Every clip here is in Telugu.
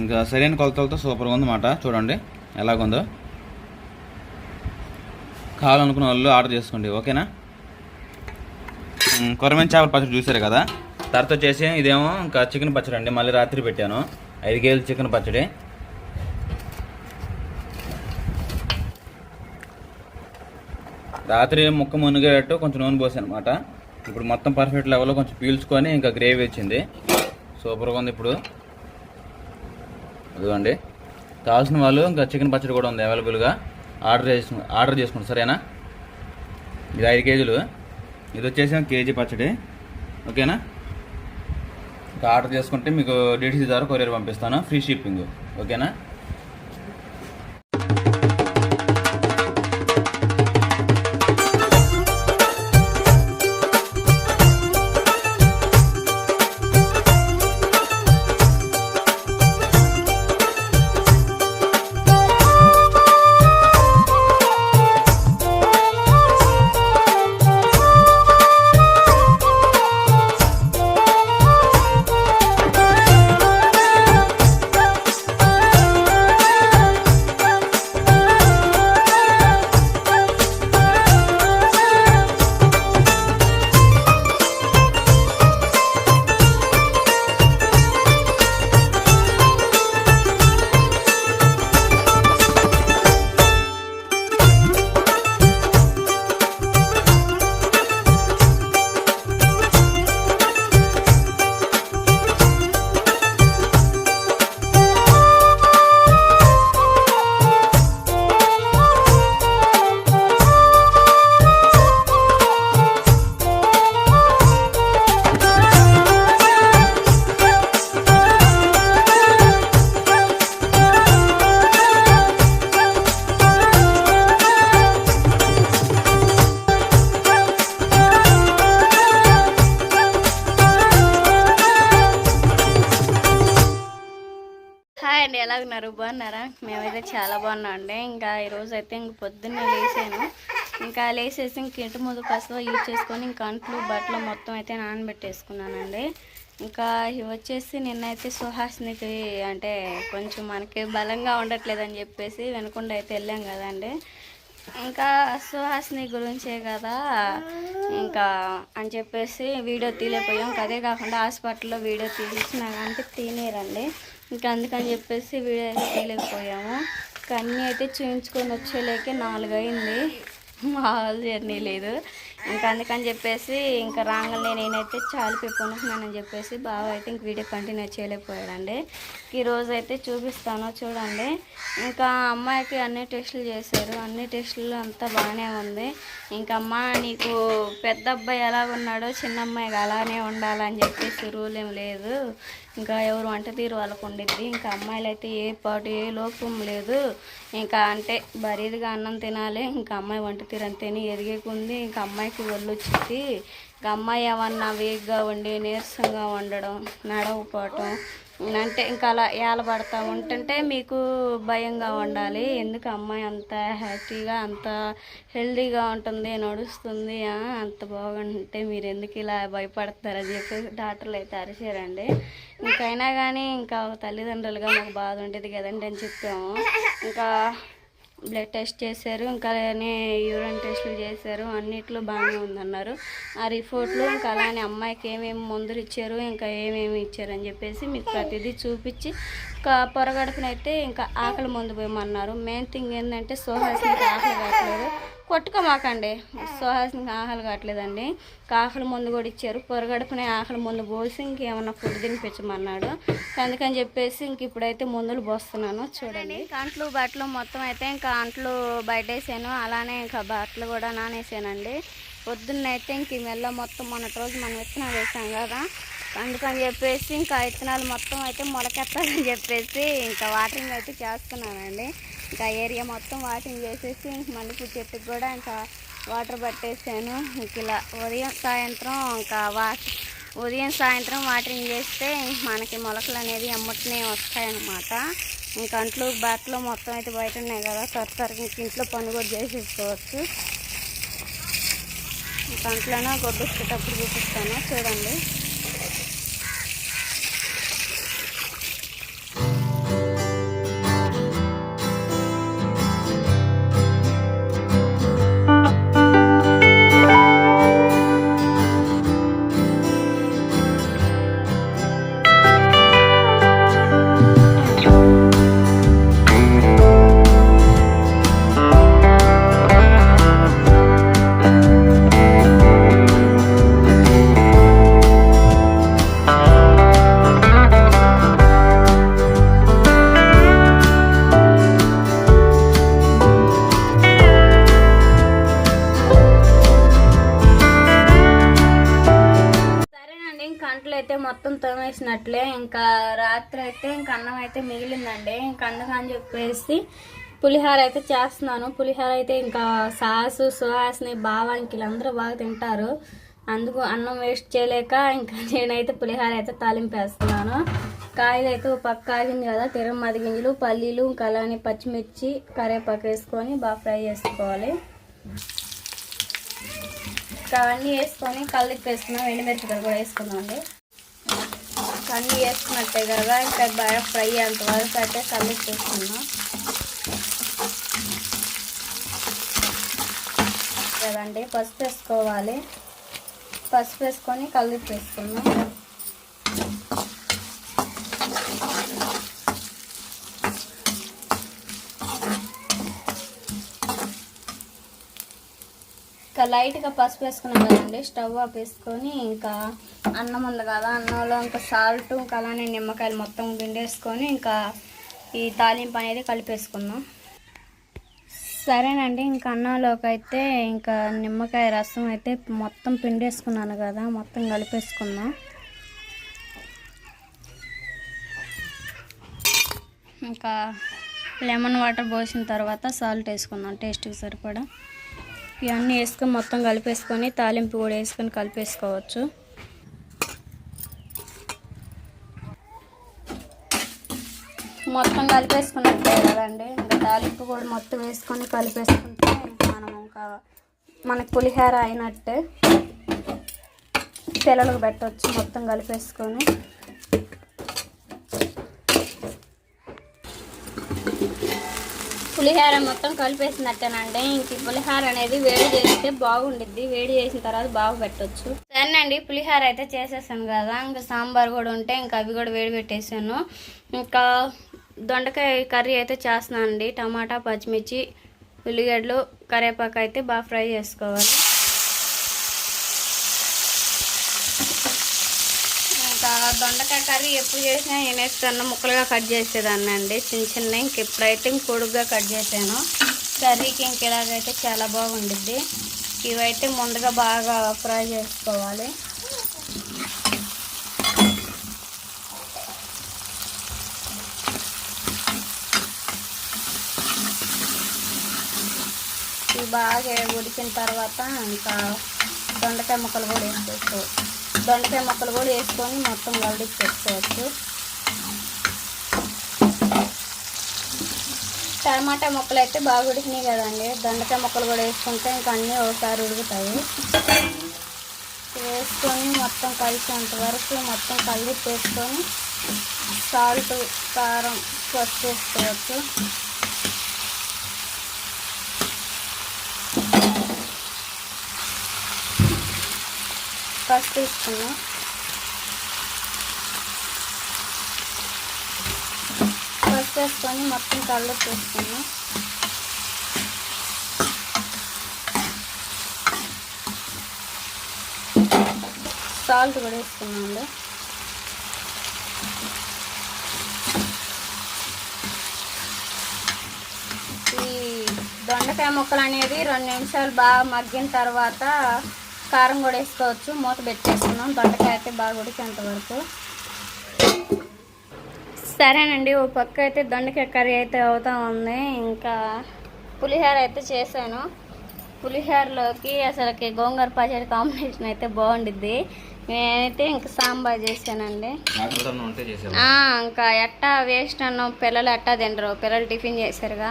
ఇంకా సరైన కొలతలతో సూపర్గా ఉందన్నమాట. చూడండి ఎలాగుందో. కావాలనుకున్న వాళ్ళు ఆర్డర్ చేసుకోండి ఓకేనా? కొరమైన చేపల పచ్చడి చూసారు కదా? తర్వాత వచ్చేసి ఇదేమో ఇంకా చికెన్ పచ్చడి అండి మళ్ళీ రాత్రి పెట్టాను. ఐదు కేజీలు చికెన్ పచ్చడి. రాత్రి ముక్క మునిగేటట్టు కొంచెం నూనె పోసాను అనమాట ఇప్పుడు మొత్తం పర్ఫెక్ట్ లెవెల్లో కొంచెం పీల్చుకొని ఇంకా గ్రేవీ వచ్చింది. సూపర్గా ఉంది ఇప్పుడు. అదిగోండి. కావాల్సిన వాళ్ళు ఇంకా చికెన్ పచ్చడి కూడా ఉంది అవైలబుల్గా ఆర్డర్ చేసు ఆర్డర్ చేసుకోండి సరేనా? ఇది ఐదు కేజీలు. ఇది వచ్చేసి కేజీ పచ్చడి. ఓకేనా? ఇంకా ఆర్డర్ చేసుకుంటే మీకు డీటీసీ ద్వారా కొరియర్ పంపిస్తాను. ఫ్రీ షిప్పింగ్ ఓకేనా? ఎలా ఉన్నారు బాగున్నారా? మేమైతే చాలా బాగున్నాం అండి. ఇంకా ఈరోజు అయితే ఇంక పొద్దున్నే లేసాను ఇంకా లేసేసి ఇంక ఇంటి ముందు పసుపు యూజ్ చేసుకొని ఇంకా అంట్లు బట్టలు మొత్తం అయితే నానబెట్టేసుకున్నానండి. ఇంకా ఇవి వచ్చేసి నిన్నైతే సుహాస్నికి అంటే కొంచెం మనకి బలంగా ఉండట్లేదని చెప్పేసి వెనకుండా అయితే వెళ్ళాం కదండి. ఇంకా సుహాసిని గురించే కదా ఇంకా అని చెప్పేసి వీడియో తీయలేకపోయాం. అదే కాకుండా హాస్పిటల్లో వీడియో తీసినా అంటే తినేరండి. ఇంకా అందుకని చెప్పేసి వీడియో అయితే తీయలేకపోయాము. ఇంకా అన్నీ అయితే చూయించుకొని వచ్చేలేకే నాలుగు అయింది మాల్ జర్నీ లేదు. ఇంకా అందుకని చెప్పేసి ఇంకా రాగానే నేనైతే చాలా పెట్టుకున్నానని చెప్పేసి బావ అయితే ఇంక వీడియో కంటిన్యూ చేయలేకపోయాడండి. ఈరోజు అయితే చూపిస్తాను చూడండి. ఇంకా అమ్మాయికి అన్ని టెస్టులు చేశారు. అన్ని టెస్టులు అంతా బాగానే ఉంది. ఇంకా అమ్మ నీకు పెద్ద అబ్బాయి ఎలా ఉన్నాడో చిన్న అమ్మాయికి అలానే ఉండాలని చెప్పేసి రూల్ ఏం లేదు. ఇంకా ఎవరు వంట తీరు వాళ్ళకు ఉండిద్ది. ఇంకా అమ్మాయిలు అయితే ఏ పాటు ఏ లోపం లేదు. ఇంకా అంటే బరీదిగా అన్నం తినాలి. ఇంకా అమ్మాయి వంట తీరు అంతేని ఎదిగేకుంది. ఇంకా అమ్మాయికి ఒళ్ళు వచ్చింది ఇంకా అమ్మాయి ఏమన్నా వేగ్గా ఉండి నీరసంగా ఉండడం నడవపోవటం అంటే ఇంకా అలా ఏలబడతా ఉంటుంటే మీకు భయంగా ఉండాలి. ఎందుకు అమ్మాయి అంత హ్యాపీగా అంత హెల్దీగా ఉంటుంది నడుస్తుంది అంత బాగుంటే మీరు ఎందుకు ఇలా భయపడతారని చెప్పి డాక్టర్లు అయితే అరిచారండి. ఇంకైనా కానీ ఇంకా తల్లిదండ్రులుగా మాకు బాధ ఉండేది కదండి అని చెప్పాము. ఇంకా బ్లడ్ టెస్ట్ చేశారు ఇంకా అలానే యూరిన్ టెస్టులు చేశారు అన్నిట్లో బాగానే ఉందన్నారు. ఆ రిపోర్ట్లు ఇంకా అలానే అమ్మాయికి ఏమేమి మందులు ఇచ్చారు ఇంకా ఏమేమి ఇచ్చారు అని చెప్పేసి మీకు ప్రతిదీ చూపించి ఇంకా పొరగడుపునైతే ఇంకా ఆకలి మందు పోయమన్నారు. మెయిన్ థింగ్ ఏంటంటే సోహాసినికి ఆకలి కావట్లేదు. కొట్టుకోమాకండి సుహాసినికి ఆకలి కావట్లేదండి. ఆకలి మందు కూడా ఇచ్చారు. పొరగడుపునే ఆకలి మందు పోసి ఇంకేమన్నా ఫుడ్ తినిపించమన్నాడు. అందుకని చెప్పేసి ఇంక ఇప్పుడైతే మందులు పోస్తున్నాను. చూడండి. అంట్లు బట్టలు మొత్తం అయితే ఇంకా అంట్లు బయట వేసాను అలానే ఇంకా బట్టలు కూడా నానేసానండి. పొద్దున్న అయితే ఇంక ఈ మెల్ల మొత్తం మొన్నటి రోజు మనం విత్తనాలు వేసాం కదా. అందుకని చెప్పేసి ఇంకా విత్తనాలు మొత్తం అయితే మొలకెత్తాలని చెప్పేసి ఇంకా వాటరింగ్ అయితే చేస్తున్నానండి. ఇంకా ఏరియా మొత్తం వాటరింగ్ చేసేసి ఇంక మల్లెపూ చెట్టుకు కూడా ఇంకా వాటర్ పట్టేసాను. ఇంక ఇలా ఉదయం సాయంత్రం ఇంకా వా ఉదయం సాయంత్రం వాటరింగ్ చేస్తే మనకి మొలకలు అనేది ఎమ్మటనే వస్తాయన్నమాట. ఇంకా అంట్లు బట్టలు మొత్తం అయితే బయట ఉన్నాయి కదా త్వర ఇంక ఇంట్లో పని కూడా చేసేసుకోవచ్చు. ఇంకా అంట్లోనే గొడ్డుచ్చేటప్పుడు చూపిస్తాను. చూడండి. అట్లే ఇంకా రాత్రి అయితే ఇంక అన్నం అయితే మిగిలిందండి. ఇంక అందుకని చెప్పేసి పులిహోర అయితే చేస్తున్నాను. పులిహోర అయితే ఇంకా సాసు సుహాస్ని బావానికి అందరూ బాగా తింటారు. అందుకు అన్నం వేస్ట్ చేయలేక ఇంకా నేనైతే పులిహోర అయితే తాలింపేస్తున్నాను. కాయలు అయితే పక్క ఆగింది కదా తిరుమతి గింజలు పల్లీలు ఇంకా అలానే పచ్చిమిర్చి కరివేపాకు వేసుకొని బాగా ఫ్రై చేసుకోవాలి. ఇంకా అవన్నీ వేసుకొని కళ్ళకి వేసుకున్నాం ఎండుమిరపకాయలు కూడా వేసుకున్నాం అండి అన్నీ వేసుకున్నట్టే కదా ఇంకా బాగా ఫ్రై అంత వరకు అయితే కళ్ళకి వేసుకున్నాం. కదండి పసుపు వేసుకోవాలి. పసుపు వేసుకొని కలిపి వేసుకున్నాం ఇంకా లైట్గా పసుపు వేసుకున్నాం కదండి స్టవ్ ఆఫ్ వేసుకొని ఇంకా అన్నం ఉంది కదా అన్నంలో ఇంకా సాల్ట్ ఇంకా అలానే నిమ్మకాయలు మొత్తం పిండేసుకొని ఇంకా ఈ తాలింపు అనేది కలిపేసుకుందాం. సరేనండి ఇంకా అన్నంలోకి అయితే ఇంకా నిమ్మకాయ రసం అయితే మొత్తం పిండేసుకున్నాను కదా మొత్తం కలిపేసుకుందాం. ఇంకా లెమన్ వాటర్ పోసిన తర్వాత సాల్ట్ వేసుకుందాం టేస్ట్కి సరిపడా. ఇవన్నీ వేసుకొని మొత్తం కలిపేసుకొని తాలింపు కూడా వేసుకొని కలిపేసుకోవచ్చు. మొత్తం కలిపేసుకున్నట్టే కదండి. ఇంకా తాలింపు కూడా మొత్తం వేసుకొని కలిపేసుకుంటే మనం ఇంకా మనకి పులిహోర అయినట్టే. పిల్లలకు పెట్టవచ్చు మొత్తం కలిపేసుకొని. పులిహోర మొత్తం కలిపేసినట్టేనండి. ఇంక పులిహోర అనేది వేడి చేస్తే బాగుండిద్ది. వేడి చేసిన తర్వాత బాగా పెట్టవచ్చు సరేనండి పులిహోర అయితే చేసేసాను కదా. ఇంకా సాంబార్ కూడా ఉంటే ఇంకా అవి కూడా వేడి పెట్టేసాను. ఇంకా దొండకాయ కర్రీ అయితే చేస్తున్నానండి. టమాటా పచ్చిమిర్చి ఉల్లిగడ్డలు కరివేపాకు అయితే బాగా ఫ్రై చేసుకోవాలి ఇంకా దొండకాయ కర్రీ ఎప్పుడు చేసినా నేనైతే ముక్కలుగా కట్ చేసేదాన్ని అండి. చిన్న చిన్న ఇంక ఎప్పుడైతే కొడుగ్గా కట్ చేశాను కర్రీకి ఇంక ఇలాగైతే చాలా బాగుండిద్ది. ఇవైతే ముందుగా బాగా ఫ్రై చేసుకోవాలి. ఇవి బాగా ఉడికిన తర్వాత ఇంకా దొండకాయ ముక్కలు కూడా వేసుకోవచ్చు దొండకాయ ముక్కలు కూడా వేసుకొని మొత్తం కలిపి పెట్టుకోవచ్చు. టమాటా ముక్కలు అయితే బాగా ఉడికినాయి కదండి. దొండకాయ ముక్కలు కూడా వేసుకుంటే ఇంకా అన్నీ ఒకసారి ఉడుకుతాయి. వేసుకొని మొత్తం కలిసేంత వరకు మొత్తం కలిపి వేసుకొని సాల్ట్ కారం పసుపు వేసుకోవచ్చు. పసుపు వేసుకున్నాం పసుపు వేసుకొని మొత్తం కళ్ళు వేసుకున్నాం సాల్ట్ కూడా వేసుకున్నాండి ఈ దొండకాయ ముక్కలు అనేది రెండు నిమిషాలు బాగా మగ్గిన తర్వాత కారం కూడా వేసుకోవచ్చు. మూత పెట్టేసుకున్నాం. దొండకాయ అయితే బాగా ఉడికేంత వరకు. సరేనండి ఓ పక్క అయితే దొండకాయ కర్రీ అయితే అవుతా ఉంది. ఇంకా పులిహోర అయితే చేశాను. పులిహోరలోకి అసలుకి గోంగూర పచ్చడి కాంబినేషన్ అయితే బాగుండిద్ది. నేనైతే ఇంకా సాంబార్ చేశానండి. ఇంకా ఎట్టా వేస్ట్ అన్నం పిల్లలు ఎట్టా తినరు. పిల్లలు టిఫిన్ చేశారుగా.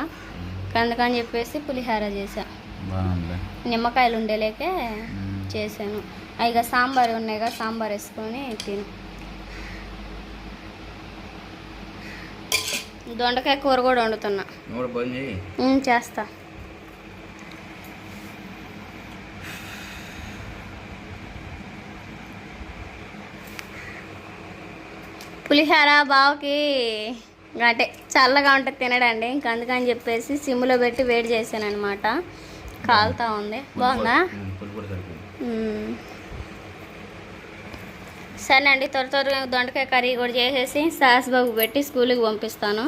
అందుకని చెప్పేసి పులిహోర చేశా. నిమ్మకాయలు ఉండేలేకే. చేశాను. ఇక సాంబార్ ఉన్నాయిగా సాంబార్ వేసుకొని తిను. దొండకాయ కూర కూడా వండుతున్నా. చేస్తా. పులిహోర బావకి అంటే చల్లగా ఉంటే తినడండి ఇంక అందుకని చెప్పేసి సిమ్లో పెట్టి వేడి చేశాను అనమాట కాలుతా ఉంది. బాగుందా? సరే అండి త్వర త్వరగా దొండకాయ కర్రీ కూడా చేసేసి సాస్ బాబు పెట్టి స్కూల్కి పంపిస్తాను.